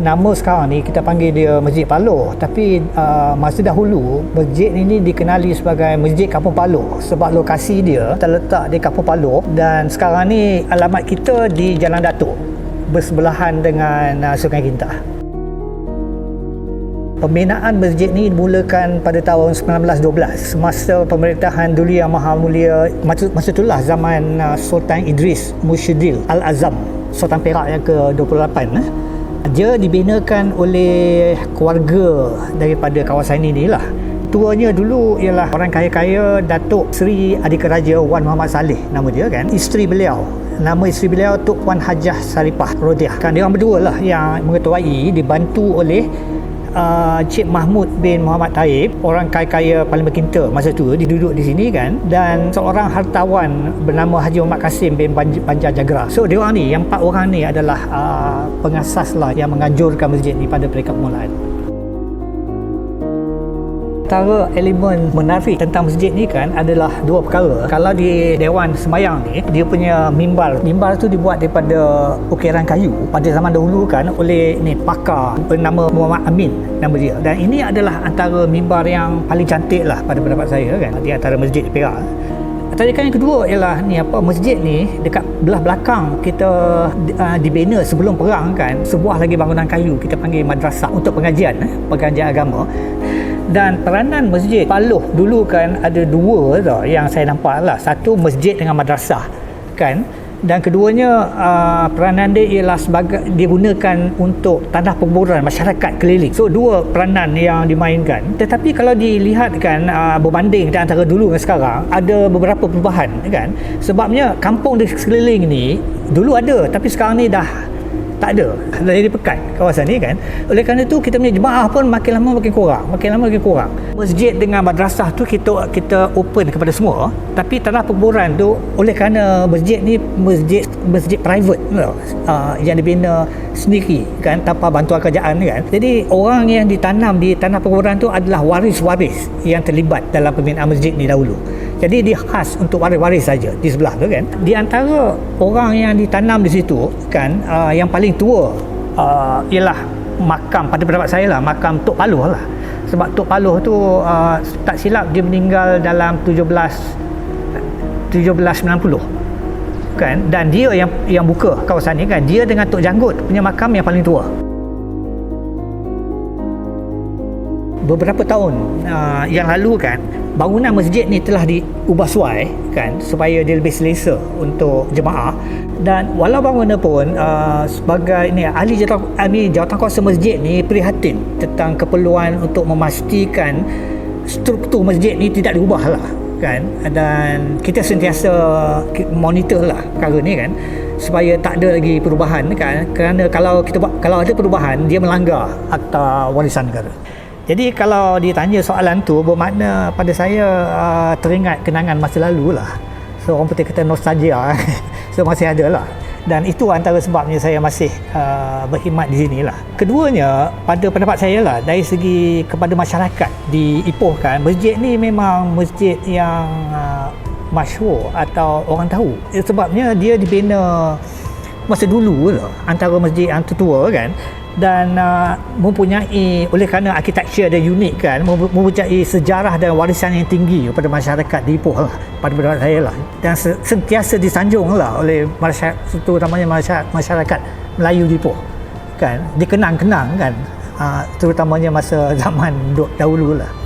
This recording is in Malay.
nama sekarang ni kita panggil dia Masjid Paloh tapi uh, masa dahulu masjid ini dikenali sebagai Masjid Kampung Paloh sebab lokasi dia terletak di Kampung Paloh dan sekarang ni alamat kita di Jalan Datuk bersebelahan dengan uh, Sungai Gintah. Pembinaan masjid ni dimulakan pada tahun 1912 semasa pemerintahan Duli Yang Maha Mulia masa, masa itulah zaman uh, Sultan Idris Mushidil Al-Azam Sultan Perak yang ke-28 eh. Dia dibinakan oleh keluarga daripada kawasan ini lah. Tuanya dulu ialah orang kaya-kaya Datuk Seri Adik Raja Wan Muhammad Saleh nama dia kan. Isteri beliau. Nama isteri beliau Tok Puan Hajah Saripah Rodiah kan. Dia orang berdua lah yang mengetuai dibantu oleh uh, Cik Mahmud bin Muhammad Taib orang kaya-kaya paling berkinta masa tu dia duduk di sini kan dan seorang hartawan bernama Haji Muhammad Kasim bin Banjar Jagra. So dia orang ni yang empat orang ni adalah uh, pengasas lah yang menganjurkan masjid ni pada peringkat permulaan antara elemen menarik tentang masjid ni kan adalah dua perkara. Kalau di Dewan Semayang ni, dia punya mimbar. Mimbar tu dibuat daripada ukiran kayu pada zaman dahulu kan oleh ni pakar bernama Muhammad Amin nama dia. Dan ini adalah antara mimbar yang paling cantik lah pada pendapat saya kan di antara masjid di Perak. Tarikan yang kedua ialah ni apa masjid ni dekat belah belakang kita uh, dibina sebelum perang kan sebuah lagi bangunan kayu kita panggil madrasah untuk pengajian eh, pengajian agama dan peranan masjid. Paloh dulu kan ada dua tau yang saya nampak lah. Satu masjid dengan madrasah kan? Dan keduanya uh, peranan dia ialah sebagai digunakan untuk tanah perburuan masyarakat keliling. So dua peranan yang dimainkan. Tetapi kalau dilihatkan uh, berbanding antara dulu dan sekarang ada beberapa perubahan kan? Sebabnya kampung di sekeliling ni dulu ada tapi sekarang ni dah tak ada. Jadi pekat kawasan ni kan. Oleh kerana itu kita punya jemaah pun makin lama makin kurang. Makin lama makin kurang. Masjid dengan madrasah tu kita kita open kepada semua. Tapi tanah perburuan tu oleh kerana masjid ni masjid masjid private uh, yang dibina sendiri kan tanpa bantuan kerajaan kan. Jadi orang yang ditanam di tanah perburuan tu adalah waris-waris yang terlibat dalam pembinaan masjid ni dahulu jadi dia khas untuk waris-waris saja di sebelah tu kan. Di antara orang yang ditanam di situ kan uh, yang paling tua uh, ialah makam pada pendapat saya lah makam Tok Paluh lah. Sebab Tok Paluh tu uh, tak silap dia meninggal dalam 17 1790 kan dan dia yang yang buka kawasan ni kan dia dengan Tok Janggut punya makam yang paling tua. beberapa tahun uh, yang lalu kan bangunan masjid ni telah diubah suai kan supaya dia lebih selesa untuk jemaah. Dan walau bangunan pun uh, sebagai ini ahli jawatan ahli jawatan kuasa masjid ni prihatin tentang keperluan untuk memastikan struktur masjid ni tidak diubah lah kan. Dan kita sentiasa monitor lah perkara ni kan supaya tak ada lagi perubahan kan. Kerana kalau kita buat kalau ada perubahan dia melanggar akta warisan negara jadi kalau ditanya soalan tu bermakna pada saya uh, teringat kenangan masa lalu lah. So orang putih kata nostalgia. so masih ada lah. Dan itu antara sebabnya saya masih uh, berkhidmat di sini lah. Keduanya pada pendapat saya lah dari segi kepada masyarakat di Ipoh kan masjid ni memang masjid yang uh, masyhur atau orang tahu. Sebabnya dia dibina masa dulu lah antara masjid yang tertua kan dan uh, mempunyai oleh kerana arkitektur dia unik kan mempunyai sejarah dan warisan yang tinggi kepada masyarakat di Ipoh lah pada pendapat saya lah. Dan sentiasa disanjung lah oleh masyarakat terutamanya masyarakat, Melayu di Ipoh kan. Dikenang-kenang kan uh, terutamanya masa zaman dahulu lah